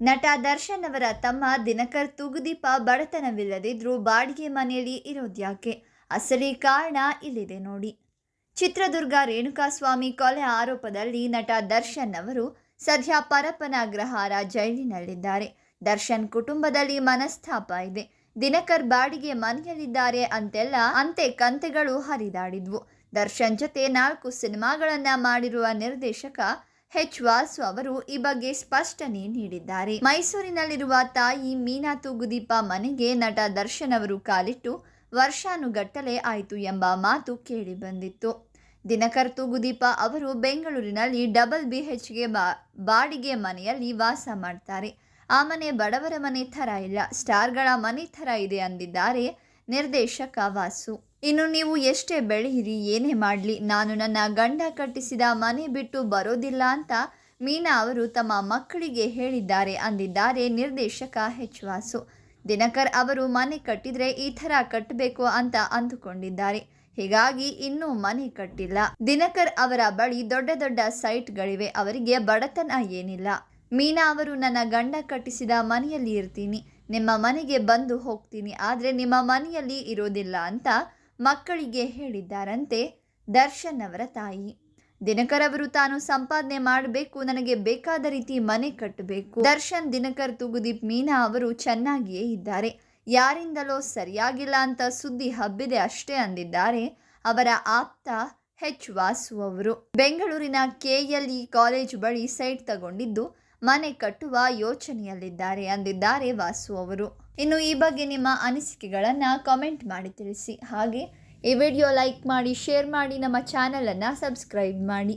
ನಟ ದರ್ಶನ್ ಅವರ ತಮ್ಮ ದಿನಕರ್ ತೂಗುದೀಪ ಬಡತನವಿಲ್ಲದಿದ್ರೂ ಬಾಡಿಗೆ ಮನೆಯಲ್ಲಿ ಇರೋದ್ಯಾಕೆ ಅಸಲಿ ಕಾರಣ ಇಲ್ಲಿದೆ ನೋಡಿ. ಚಿತ್ರದುರ್ಗ ರೇಣುಕಾಸ್ವಾಮಿ ಕೊಲೆ ಆರೋಪದಲ್ಲಿ ನಟ ದರ್ಶನ್ ಅವರು ಸದ್ಯ ಪರಪ್ಪನ ಅಗ್ರಹಾರ ಜೈಲಿನಲ್ಲಿದ್ದಾರೆ. ದರ್ಶನ್ ಕುಟುಂಬದಲ್ಲಿ ಮನಸ್ತಾಪ ಇದೆ. ದಿನಕರ್ ಬಾಡಿಗೆ ಮನೆಯಲ್ಲಿದ್ದಾರೆ ಅಂತೆಲ್ಲ ಅಂತೆ ಕಂತೆಗಳು ಹರಿದಾಡಿದ್ವು. ದರ್ಶನ್ ಜೊತೆ ನಾಲ್ಕು ಸಿನಿಮಾಗಳನ್ನ ಮಾಡಿರುವ ನಿರ್ದೇಶಕ ಎಚ್ ವಾಸು ಅವರು ಈ ಬಗ್ಗೆ ಸ್ಪಷ್ಟನೆ ನೀಡಿದ್ದಾರೆ. ಮೈಸೂರಿನಲ್ಲಿರುವ ತಾಯಿ ಮೀನಾ ತೂಗುದೀಪ ಮನೆಗೆ ನಟ ದರ್ಶನ್ ಅವರು ಕಾಲಿಟ್ಟು ವರ್ಷಾನುಗಟ್ಟಲೆ ಆಯಿತು ಎಂಬ ಮಾತು ಕೇಳಿಬಂದಿತ್ತು ದಿನಕರ್ ತೂಗುದೀಪ ಅವರು ಬೆಂಗಳೂರಿನಲ್ಲಿ ಡಬಲ್ ಬಿ ಬಾ, ಬಾಡಿಗೆ ಮನೆಯಲ್ಲಿ ವಾಸ ಮಾಡ್ತಾರೆ. ಆ ಮನೆ ಬಡವರ ಮನೆ ಥರ ಇಲ್ಲ, ಸ್ಟಾರ್ಗಳ ಮನೆ ಥರ ಇದೆ ಅಂದಿದ್ದಾರೆ ನಿರ್ದೇಶಕ ವಾಸು. ಇನ್ನು ನೀವು ಎಷ್ಟೇ ಬೆಳೆಯಿರಿ, ಏನೇ ಮಾಡಲಿ, ನಾನು ನನ್ನ ಗಂಡ ಕಟ್ಟಿಸಿದ ಮನೆ ಬಿಟ್ಟು ಬರೋದಿಲ್ಲ ಅಂತ ಮೀನಾ ಅವರು ತಮ್ಮ ಮಕ್ಕಳಿಗೆ ಹೇಳಿದ್ದಾರೆ ಅಂದಿದ್ದಾರೆ ನಿರ್ದೇಶಕ ಹೆಚ್ ವಾಸು ದಿನಕರ್ ಅವರು ಮನೆ ಕಟ್ಟಿದ್ರೆ ಈ ಥರ ಕಟ್ಟಬೇಕು ಅಂತ ಅಂದುಕೊಂಡಿದ್ದಾರೆ. ಹೀಗಾಗಿ ಇನ್ನೂ ಮನೆ ಕಟ್ಟಿಲ್ಲ. ದಿನಕರ್ ಅವರ ಬಳಿ ದೊಡ್ಡ ದೊಡ್ಡ ಸೈಟ್ಗಳಿವೆ, ಅವರಿಗೆ ಬಡತನ ಏನಿಲ್ಲ. ಮೀನಾ ಅವರು, ನನ್ನ ಗಂಡ ಕಟ್ಟಿಸಿದ ಮನೆಯಲ್ಲಿ ಇರ್ತೀನಿ. ನಿಮ್ಮ ಮನೆಗೆ ಬಂದು ಹೋಗ್ತೀನಿ, ಆದರೆ ನಿಮ್ಮ ಮನೆಯಲ್ಲಿ ಇರೋದಿಲ್ಲ ಅಂತ ಮಕ್ಕಳಿಗೆ ಹೇಳಿದ್ದಾರಂತೆ ದರ್ಶನ್ ಅವರ ತಾಯಿ. ದಿನಕರ್ ಅವರು ತಾನು ಸಂಪಾದನೆ ಮಾಡಬೇಕು, ನನಗೆ ಬೇಕಾದ ರೀತಿ ಮನೆ ಕಟ್ಟಬೇಕು. ದರ್ಶನ್, ದಿನಕರ್, ತುಗುದೀಪ್, ಮೀನಾ ಅವರು ಚೆನ್ನಾಗಿಯೇ ಇದ್ದಾರೆ. ಯಾರಿಂದಲೋ ಸರಿಯಾಗಿಲ್ಲ ಅಂತ ಸುದ್ದಿ ಹಬ್ಬಿದೆ ಅಷ್ಟೇ ಅಂದಿದ್ದಾರೆ. ಅವರ ಆಪ್ತ ಹೆಚ್ ವಾಸು ಅವರು. ಬೆಂಗಳೂರಿನ ಕೆಎಲ್ಇ ಕಾಲೇಜ್ ಬಳಿ ಸೈಟ್ ತಗೊಂಡಿದ್ದು, ಮನೆ ಕಟ್ಟುವ ಯೋಚನೆಯಲ್ಲಿದ್ದಾರೆ ಅಂದಿದ್ದಾರೆ ವಾಸು ಅವರು. ಇನ್ನು ಈ ಬಗ್ಗೆ ನಿಮ್ಮ ಅನಿಸಿಕೆಗಳನ್ನು ಕಾಮೆಂಟ್ ಮಾಡಿ ತಿಳಿಸಿ. ಹಾಗೆ ಈ ವಿಡಿಯೋ ಲೈಕ್ ಮಾಡಿ ಶೇರ್ ಮಾಡಿ, ನಮ್ಮ ಚಾನಲನ್ನು ಸಬ್ಸ್ಕ್ರೈಬ್ ಮಾಡಿ.